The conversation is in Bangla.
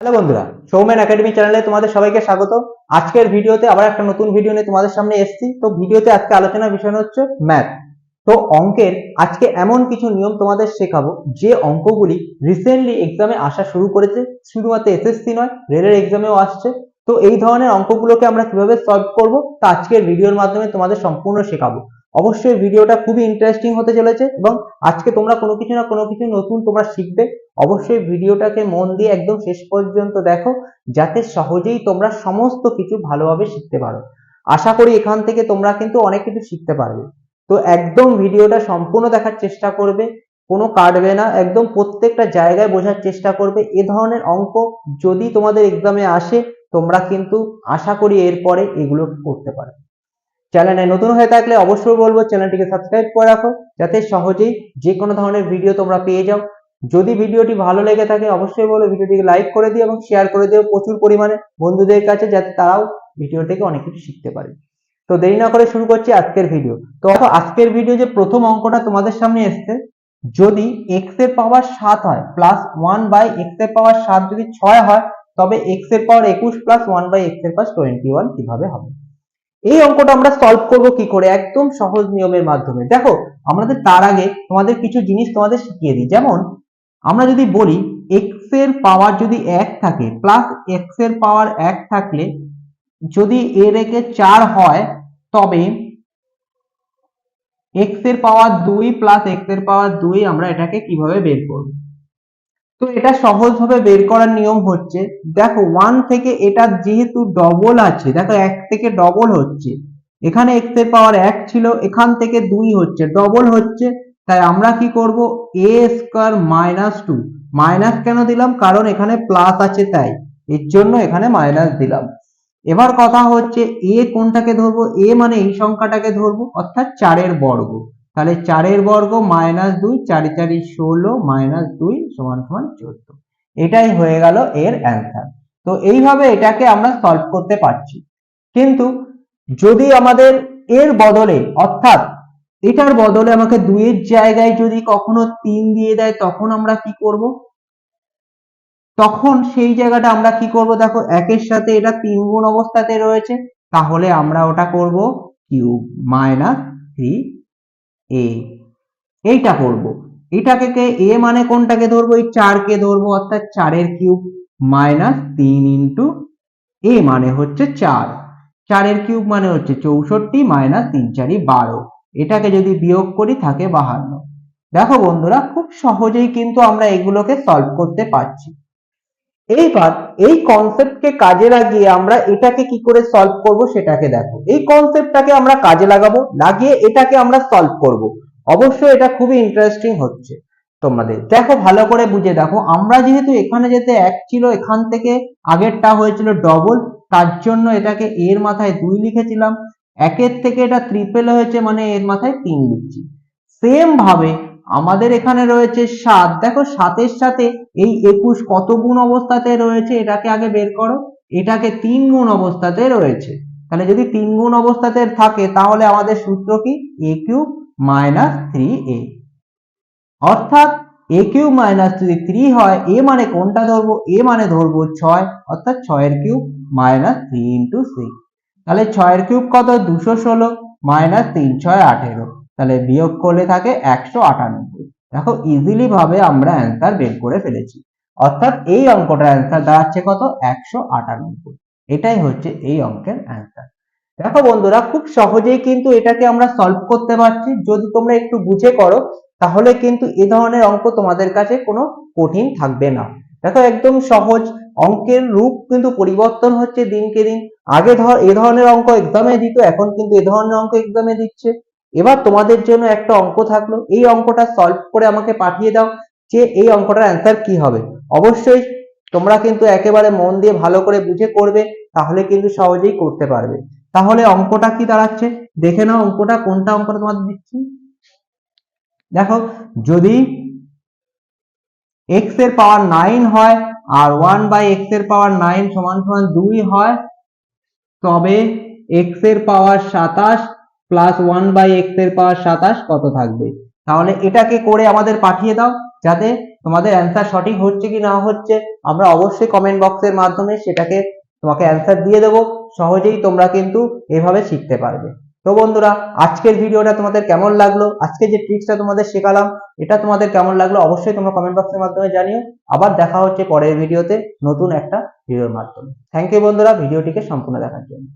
হ্যালো বন্ধুরা সৌমেন একাডেমি চ্যানেলে তোমাদের সবাইকে স্বাগত। আজকের ভিডিওতে আবার একটা নতুন ভিডিও নিয়ে তোমাদের সামনে এসেছি। তো ভিডিওতে আজকে আলোচনার বিষয় হচ্ছে ম্যাথ তো অঙ্কের আজকে এমন কিছু নিয়ম তোমাদের শেখাবো, যে অঙ্কগুলি রিসেন্টলি এক্সামে আসা শুরু করেছে, শুধুমাত্র এসএসসি নয় রেলের এক্সামেও আসছে। তো এই ধরনের অঙ্কগুলোকে আমরা কীভাবে সলভ করব, তা আজকের ভিডিওর মাধ্যমে তোমাদের সম্পূর্ণ শেখাবো। অবশ্যই ভিডিওটা খুবই ইন্টারেস্টিং হতে চলেছে এবং আজকে তোমরা কোনো কিছু না কোনো কিছু নতুন তোমরা শিখবে। অবশ্যই ভিডিওটাকে মন দিয়ে একদম শেষ পর্যন্ত দেখো, যাতে সহজেই তোমরা সমস্ত কিছু ভালোভাবে শিখতে পারো। আশা করি এখান থেকে তোমরা কিন্তু অনেক কিছু শিখতে পারবে। তো একদম ভিডিওটা সম্পূর্ণ দেখার চেষ্টা করবে, কোনো কাটবে না, একদম প্রত্যেকটা জায়গায় বোঝার চেষ্টা করবে। এ ধরনের অঙ্ক যদি তোমাদের এক্সামে আসে, তোমরা কিন্তু আশা করি এরপরে এগুলো করতে পারবে। চ্যানেলে নতুন হয়ে থাকলে অবশ্যই বলব চ্যানেলটিকে সাবস্ক্রাইব করে রাখো, যাতে সহজেই যে কোনো ধরনের ভিডিও তোমরা পেয়ে যাও। যদি ভিডিওটি ভালো লেগে থাকে, অবশ্যই বলো ভিডিওটিকে লাইক করে দিও এবং শেয়ার করে দিও প্রচুর পরিমাণে বন্ধুদের কাছে, যাতে তারাও ভিডিও থেকে অনেক কিছু শিখতে পারে। তো দেরি না করে শুরু করছি আজকের ভিডিও। তো আজকের ভিডিও যে প্রথম অঙ্কটা তোমাদের সামনে এসছে, যদি এক্সের পাওয়ার সাত হয় প্লাস ওয়ান বাই এক্সের পাওয়ার সাত যদি ছয় হয়, তবে এক্সের পাওয়ার একুশ প্লাস ওয়ান বাই এক্সের পাওয়ার টোয়েন্টি ওয়ান কীভাবে হবে? এই অঙ্কটা আমরা সলভ করব কি করে? একদম সহজ নিয়মের মাধ্যমে। দেখো, আমাদের তার আগে তোমাদের কিছু জিনিস তোমাদের শিখিয়ে দিই। যেমন, আমরা যদি বলি এক্সের পাওয়ার যদি এক থাকে প্লাস এক্সের পাওয়ার এক থাকলে যদি এ রেখে চার হয়, তবে এক্সের পাওয়ার দুই প্লাস এক্সের পাওয়ার দুই আমরা এটাকে কীভাবে বের করব? তো এটা সহজভাবে বের করার নিয়ম হচ্ছে, দেখো ওয়ান থেকে এটা যেহেতু ডবল আছে, দেখো এক থেকে ডবল হচ্ছে, এখানে এক্সের পাওয়ার এক ছিল, এখান থেকে দুই হচ্ছে ডবল হচ্ছে, তাই আমরা কি করব? A square minus two minus কেন দিলাম? কারণ এখানে প্লাস আছে তাই, এর জন্য এখানে মাইনাস দিলাম। এবার কথা হচ্ছে এ কোনটাকে ধরবো? এ মানে এই সংখ্যাটাকে ধরবো, অর্থাৎ চারের বর্গ। তাহলে চারের বর্গ মাইনাস দুই, চারি চারি ষোলো মাইনাস দুই সমান সমান চোদ্দ। এটাই হয়ে গেল এর অ্যান্সার তো এইভাবে এটাকে আমরা সলভ করতে পারছি। কিন্তু যদি আমাদের এর বদলে, অর্থাৎ এটার বদলে আমাকে দুইয়ের জায়গায় যদি কখনো তিন দিয়ে দেয়, তখন আমরা কি করব? তখন সেই জায়গাটা আমরা কি করব? দেখো, একের সাথে এটা তিন গুণ অবস্থাতে রয়েছে। তাহলে আমরা ওটা করব কিউব মাইনাস থ্রি এ এইটা করব। এটাকে কে? এ মানে কোনটাকে ধরবো? এই চারকে ধরবো, অর্থাৎ চারের কিউব মাইনাস তিন ইন্টু এ মানে হচ্ছে চার। চারের কিউব মানে হচ্ছে চৌষট্টি মাইনাস তিন চারি বারো। এটাকে যদি বিয়োগ করি, থাকে বাহান্ন। দেখো বন্ধুরা, খুব সহজেই কিন্তু আমরা এগুলোকে সলভ করতে পারছি। এইবার এই কনসেপ্টকে কাজে লাগিয়ে আমরা এটাকে কি করে সলভ করব সেটাকে দেখো। এই কনসেপ্টটাকে আমরা কাজে লাগাবো, লাগিয়ে এটাকে আমরা সলভ করব। অবশ্যই এটা খুবই ইন্টারেস্টিং হচ্ছে তোমাদের। দেখো, ভালো করে বুঝে দেখো, আমরা যেহেতু এখানে যেতে এক ছিল, এখান থেকে আগেরটা হয়েছিল ডবল তার জন্য এটাকে এর মাথায় দুই লিখেছিলাম। একের থেকে এটা ট্রিপল হয়েছে মানে এর মাথায় তিন লিখছি। সেম ভাবে আমাদের এখানে রয়েছে সাত। দেখো, সাতের সাথে এই একুশ কত গুণ অবস্থাতে রয়েছে? এটাকে আগে বের করো। এটাকে তিন গুণ অবস্থাতে রয়েছে। তাহলে যদি তিন গুণ অবস্থাতে থাকে, তাহলে আমাদের সূত্র কি? A cube minus three A অর্থাৎ এ কিউব মাইনাস যদি থ্রি হয় এ মানে কোনটা ধরবো? এ মানে ধরবো ছয়। অর্থাৎ ছয়ের cube minus three into six তাহলে ছয়ের কিউব কত? দুশো ষোলো মাইনাস তিন, ছয় আঠেরো। তাহলে বিয়োগ করলে থাকে একশো আটানব্বই। দেখো ইজিলি ভাবে আমরা অ্যান্সার বের করে ফেলেছি। অর্থাৎ এই অঙ্কটার অ্যান্সার দাঁড়াচ্ছে কত? একশো আটানব্বই। এটাই হচ্ছে এই অঙ্কের অ্যান্সার দেখো বন্ধুরা, খুব সহজেই কিন্তু এটাকে আমরা সলভ করতে পারছি। যদি তোমরা একটু বুঝে করো, তাহলে কিন্তু এ ধরনের অঙ্ক তোমাদের কাছে কোনো কঠিন থাকবে না। দেখো একদম সহজ, অঙ্কের রূপ কিন্তু পরিবর্তন হচ্ছে দিনকে দিন। আগে ধর, এ ধরনের অঙ্ক এক্সামে দিত, এখন কিন্তু এ ধরনের অঙ্ক এক্সামে দিচ্ছে। এবার তোমাদের জন্য একটা অঙ্ক থাকল। এই অঙ্কটা সলভ করে আমাকে পাঠিয়ে দাও যে এই অঙ্কটার অ্যান্সার কি হবে। অবশ্যই তোমরা কিন্তু একেবারে মন দিয়ে ভালো করে বুঝে করবে, তাহলে কিন্তু সহজেই করতে পারবে। তাহলে অঙ্কটা কি দাঁড়াচ্ছে? দেখে নাও অঙ্কটা, কোনটা অঙ্কটা তোমাদের দিচ্ছি? দেখো, যদি এক্সের পাওয়ার নাইন হয়, আর ওয়ান বাই এক্সের পাওয়ার নাইন সমান সমান দুই হয়, তবে এক্সের পাওয়ার সাতাশ প্লাস ওয়ান বাই এক্সের পাওয়ার সাতাশ কত থাকবে? তাহলে এটাকে করে আমাদের পাঠিয়ে দাও, যাতে তোমাদের অ্যান্সার সঠিক হচ্ছে কি না হচ্ছে। আমরা অবশ্যই কমেন্ট বক্সের মাধ্যমে সেটাকে তোমাকে অ্যান্সার দিয়ে দেবো। সহজেই তোমরা কিন্তু এভাবে শিখতে পারবে। তো বন্ধুরা, আজকের ভিডিওটা তোমাদের কেমন লাগল? আজকে যে ট্রিক্সটা তোমাদের শেখালাম, এটা তোমাদের কেমন লাগল অবশ্যই তোমরা কমেন্ট বক্সের মাধ্যমে জানিও। আবার দেখা হচ্ছে পরের ভিডিওতে নতুন একটা ভিডিওর মাধ্যমে। থ্যাংক ইউ বন্ধুরা ভিডিওটিকে সম্পূর্ণ দেখার জন্য।